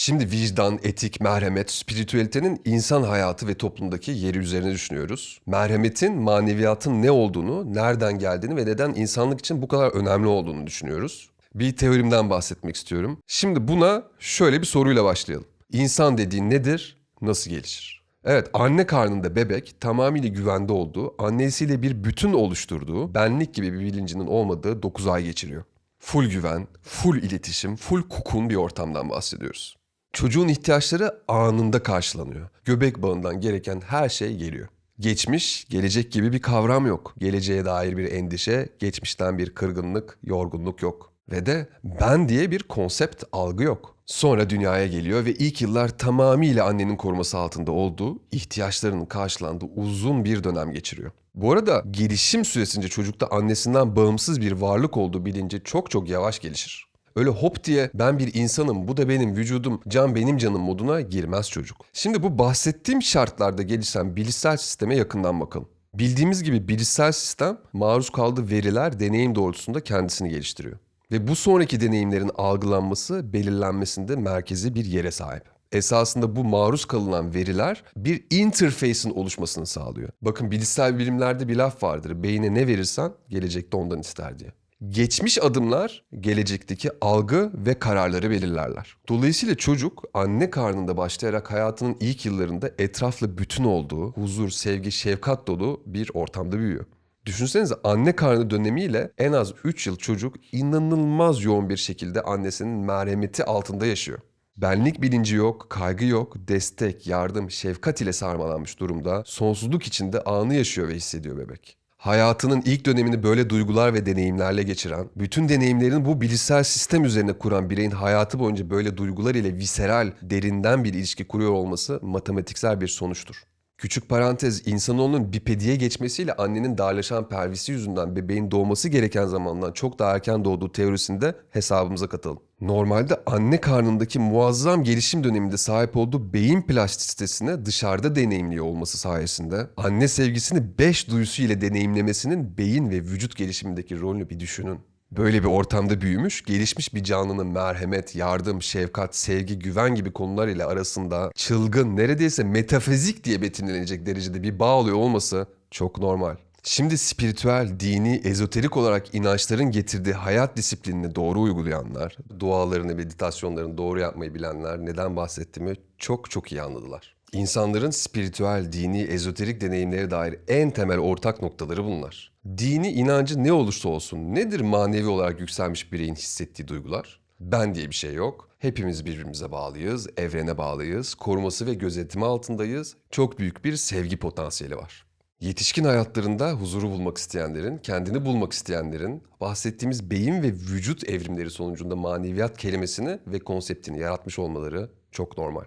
Şimdi vicdan, etik, merhamet, spiritüelitenin insan hayatı ve toplumdaki yeri üzerine düşünüyoruz. Merhametin, maneviyatın ne olduğunu, nereden geldiğini ve neden insanlık için bu kadar önemli olduğunu düşünüyoruz. Bir teorimden bahsetmek istiyorum. Şimdi buna şöyle bir soruyla başlayalım. İnsan dediğin nedir, nasıl gelişir? Evet, anne karnında bebek tamamıyla güvende olduğu, annesiyle bir bütün oluşturduğu, benlik gibi bir bilincinin olmadığı 9 ay geçiriyor. Full güven, full iletişim, full kukun bir ortamdan bahsediyoruz. Çocuğun ihtiyaçları anında karşılanıyor. Göbek bağından gereken her şey geliyor. Geçmiş, gelecek gibi bir kavram yok. Geleceğe dair bir endişe, geçmişten bir kırgınlık, yorgunluk yok. Ve de ben diye bir konsept, algı yok. Sonra dünyaya geliyor ve ilk yıllar tamamıyla annenin koruması altında olduğu, ihtiyaçlarının karşılandığı uzun bir dönem geçiriyor. Bu arada gelişim süresince çocukta annesinden bağımsız bir varlık olduğu bilinci çok çok yavaş gelişir. Öyle hop diye ben bir insanım, bu da benim vücudum, can benim canım moduna girmez çocuk. Şimdi bu bahsettiğim şartlarda gelişen bilişsel sisteme yakından bakalım. Bildiğimiz gibi bilişsel sistem maruz kaldığı veriler deneyim doğrultusunda kendisini geliştiriyor. Ve bu sonraki deneyimlerin algılanması, belirlenmesinde merkezi bir yere sahip. Esasında bu maruz kalınan veriler bir interface'in oluşmasını sağlıyor. Bakın bilişsel bilimlerde bir laf vardır. Beyine ne verirsen gelecekte ondan ister diye. Geçmiş adımlar gelecekteki algı ve kararları belirlerler. Dolayısıyla çocuk anne karnında başlayarak hayatının ilk yıllarında etrafla bütün olduğu, huzur, sevgi, şefkat dolu bir ortamda büyüyor. Düşünsenize anne karnı dönemiyle en az 3 yıl çocuk inanılmaz yoğun bir şekilde annesinin merhameti altında yaşıyor. Benlik bilinci yok, kaygı yok, destek, yardım, şefkat ile sarmalanmış durumda sonsuzluk içinde anı yaşıyor ve hissediyor bebek. Hayatının ilk dönemini böyle duygular ve deneyimlerle geçiren, bütün deneyimlerini bu bilişsel sistem üzerine kuran bireyin hayatı boyunca böyle duygular ile viseral, derinden bir ilişki kuruyor olması matematiksel bir sonuçtur. Küçük parantez insanoğlunun bipediye geçmesiyle annenin darlaşan pervisi yüzünden bebeğin doğması gereken zamandan çok daha erken doğduğu teorisinde hesabımıza katalım. Normalde anne karnındaki muazzam gelişim döneminde sahip olduğu beyin plastisitesine dışarıda deneyimliyor olması sayesinde anne sevgisini beş duyusu ile deneyimlemesinin beyin ve vücut gelişimindeki rolünü bir düşünün. Böyle bir ortamda büyümüş, gelişmiş bir canlının merhamet, yardım, şefkat, sevgi, güven gibi konular ile arasında çılgın, neredeyse metafizik diye betimlenecek derecede bir bağ oluyor olması çok normal. Şimdi spiritüel, dini, ezoterik olarak inançların getirdiği hayat disiplinini doğru uygulayanlar, dualarını, meditasyonlarını doğru yapmayı bilenler neden bahsettiğimi çok çok iyi anladılar. İnsanların spiritüel, dini, ezoterik deneyimlere dair en temel ortak noktaları bunlar. Dini inancı ne olursa olsun nedir manevi olarak yükselmiş bireyin hissettiği duygular? Ben diye bir şey yok. Hepimiz birbirimize bağlıyız, evrene bağlıyız, koruması ve gözetimi altındayız. Çok büyük bir sevgi potansiyeli var. Yetişkin hayatlarında huzuru bulmak isteyenlerin, kendini bulmak isteyenlerin bahsettiğimiz beyin ve vücut evrimleri sonucunda maneviyat kelimesini ve konseptini yaratmış olmaları çok normal.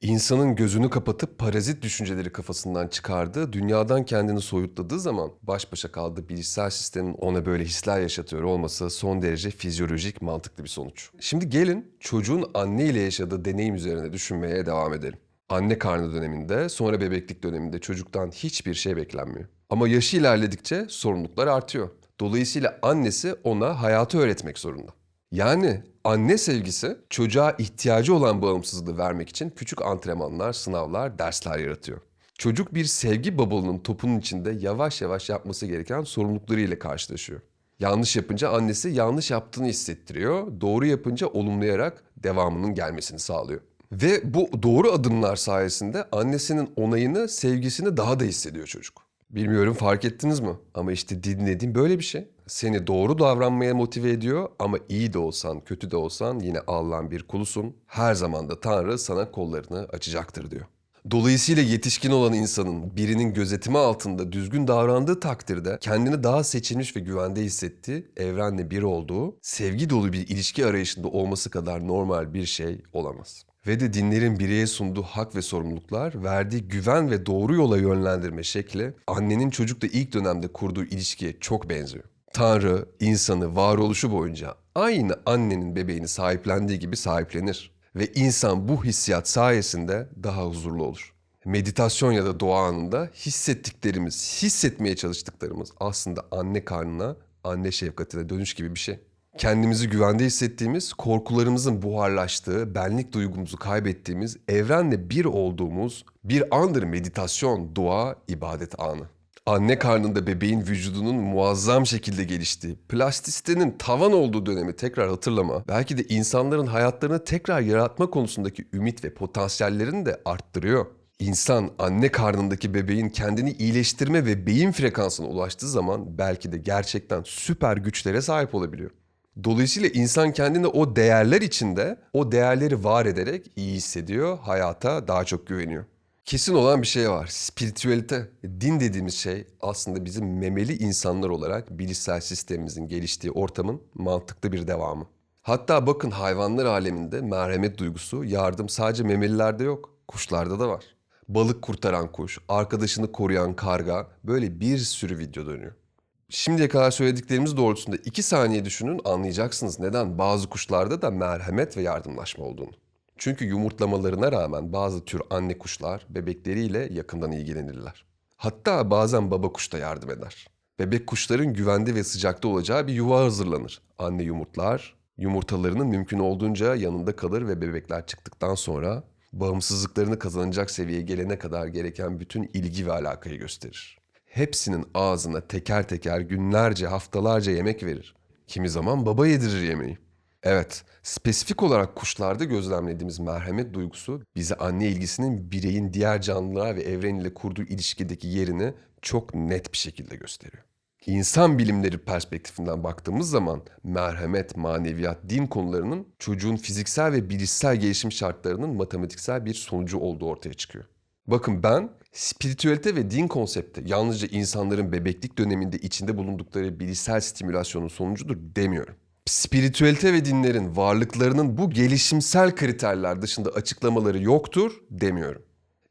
İnsanın gözünü kapatıp parazit düşünceleri kafasından çıkardığı, dünyadan kendini soyutladığı zaman baş başa kaldığı bilişsel sistemin ona böyle hisler yaşatıyor olması son derece fizyolojik, mantıklı bir sonuç. Şimdi gelin çocuğun anne ile yaşadığı deneyim üzerine düşünmeye devam edelim. Anne karnı döneminde, sonra bebeklik döneminde çocuktan hiçbir şey beklenmiyor. Ama yaşı ilerledikçe sorumluluklar artıyor. Dolayısıyla annesi ona hayatı öğretmek zorunda. Yani anne sevgisi çocuğa ihtiyacı olan bağımsızlığı vermek için küçük antrenmanlar, sınavlar, dersler yaratıyor. Çocuk bir sevgi bubble'ının topunun içinde yavaş yavaş yapması gereken sorumluluklarıyla karşılaşıyor. Yanlış yapınca annesi yanlış yaptığını hissettiriyor. Doğru yapınca olumlayarak devamının gelmesini sağlıyor. Ve bu doğru adımlar sayesinde annesinin onayını, sevgisini daha da hissediyor çocuk. Bilmiyorum fark ettiniz mi? Ama işte dinlediğim böyle bir şey. Seni doğru davranmaya motive ediyor ama iyi de olsan, kötü de olsan yine Allah'ın bir kulusun. Her zaman da Tanrı sana kollarını açacaktır diyor. Dolayısıyla yetişkin olan insanın birinin gözetimi altında düzgün davrandığı takdirde kendini daha seçilmiş ve güvende hissettiği, evrenle bir olduğu, sevgi dolu bir ilişki arayışında olması kadar normal bir şey olamaz. Ve de dinlerin bireye sunduğu hak ve sorumluluklar, verdiği güven ve doğru yola yönlendirme şekli, annenin çocukla ilk dönemde kurduğu ilişkiye çok benziyor. Tanrı, insanı varoluşu boyunca aynı annenin bebeğini sahiplendiği gibi sahiplenir. Ve insan bu hissiyat sayesinde daha huzurlu olur. Meditasyon ya da dua anında hissettiklerimiz, hissetmeye çalıştıklarımız aslında anne karnına, anne şefkatine dönüş gibi bir şey. Kendimizi güvende hissettiğimiz, korkularımızın buharlaştığı, benlik duygumuzu kaybettiğimiz, evrenle bir olduğumuz bir andır meditasyon, dua, ibadet anı. Anne karnında bebeğin vücudunun muazzam şekilde geliştiği, plastisitenin tavan olduğu dönemi tekrar hatırlama, belki de insanların hayatlarını tekrar yaratma konusundaki ümit ve potansiyellerini de arttırıyor. İnsan anne karnındaki bebeğin kendini iyileştirme ve beyin frekansına ulaştığı zaman belki de gerçekten süper güçlere sahip olabiliyor. Dolayısıyla insan kendini o değerler içinde o değerleri var ederek iyi hissediyor, hayata daha çok güveniyor. Kesin olan bir şey var. Spiritüelite, din dediğimiz şey aslında bizim memeli insanlar olarak bilişsel sistemimizin geliştiği ortamın mantıklı bir devamı. Hatta bakın hayvanlar aleminde merhamet duygusu, yardım sadece memelilerde yok, kuşlarda da var. Balık kurtaran kuş, arkadaşını koruyan karga, böyle bir sürü video dönüyor. Şimdiye kadar söylediklerimiz doğrultusunda iki saniye düşünün anlayacaksınız neden bazı kuşlarda da merhamet ve yardımlaşma olduğunu. Çünkü yumurtlamalarına rağmen bazı tür anne kuşlar bebekleriyle yakından ilgilenirler. Hatta bazen baba kuş da yardım eder. Bebek kuşların güvende ve sıcakta olacağı bir yuva hazırlanır. Anne yumurtlar, yumurtalarının mümkün olduğunca yanında kalır ve bebekler çıktıktan sonra bağımsızlıklarını kazanacak seviyeye gelene kadar gereken bütün ilgi ve alakayı gösterir. Hepsinin ağzına teker teker günlerce, haftalarca yemek verir. Kimi zaman baba yedirir yemeği. Evet, spesifik olarak kuşlarda gözlemlediğimiz merhamet duygusu bize anne ilgisinin bireyin diğer canlılar ve evren ile kurduğu ilişkideki yerini çok net bir şekilde gösteriyor. İnsan bilimleri perspektifinden baktığımız zaman merhamet, maneviyat, din konularının çocuğun fiziksel ve bilişsel gelişim şartlarının matematiksel bir sonucu olduğu ortaya çıkıyor. Bakın ben spiritüelite ve din konsepti yalnızca insanların bebeklik döneminde içinde bulundukları bilişsel stimülasyonun sonucudur demiyorum. Spiritüelite ve dinlerin varlıklarının bu gelişimsel kriterler dışında açıklamaları yoktur demiyorum.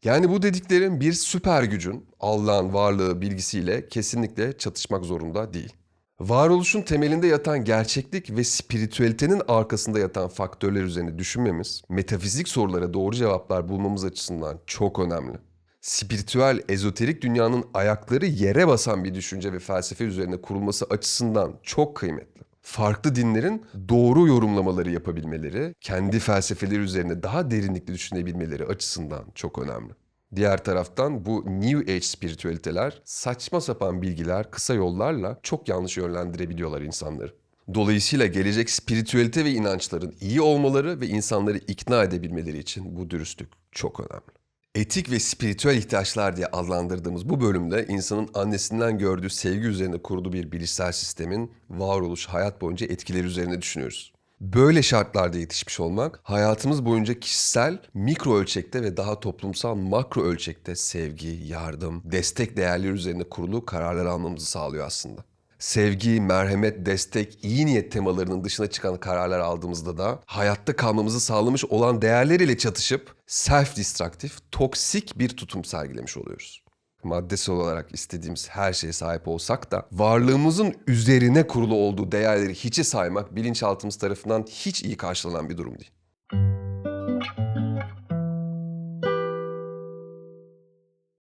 Yani bu dediklerim bir süper gücün, Allah'ın varlığı bilgisiyle kesinlikle çatışmak zorunda değil. Varoluşun temelinde yatan gerçeklik ve spiritüelitenin arkasında yatan faktörler üzerine düşünmemiz, metafizik sorulara doğru cevaplar bulmamız açısından çok önemli. Spiritüel, ezoterik dünyanın ayakları yere basan bir düşünce ve felsefe üzerine kurulması açısından çok kıymetli. Farklı dinlerin doğru yorumlamaları yapabilmeleri, kendi felsefeleri üzerine daha derinlikli düşünebilmeleri açısından çok önemli. Diğer taraftan bu New Age spiritüeliteler saçma sapan bilgiler kısa yollarla çok yanlış yönlendirebiliyorlar insanları. Dolayısıyla gelecek spiritüelite ve inançların iyi olmaları ve insanları ikna edebilmeleri için bu dürüstlük çok önemli. Etik ve spiritüel ihtiyaçlar diye adlandırdığımız bu bölümde insanın annesinden gördüğü sevgi üzerine kurulu bir bilişsel sistemin varoluş hayat boyunca etkileri üzerine düşünüyoruz. Böyle şartlarda yetişmiş olmak hayatımız boyunca kişisel, mikro ölçekte ve daha toplumsal makro ölçekte sevgi, yardım, destek değerleri üzerine kurulu kararlar almamızı sağlıyor aslında. Sevgi, merhamet, destek, iyi niyet temalarının dışına çıkan kararlar aldığımızda da hayatta kalmamızı sağlamış olan değerler ile çatışıp self-destructive, toksik bir tutum sergilemiş oluyoruz. Maddesel olarak istediğimiz her şeye sahip olsak da varlığımızın üzerine kurulu olduğu değerleri hiçe saymak bilinçaltımız tarafından hiç iyi karşılanan bir durum değil.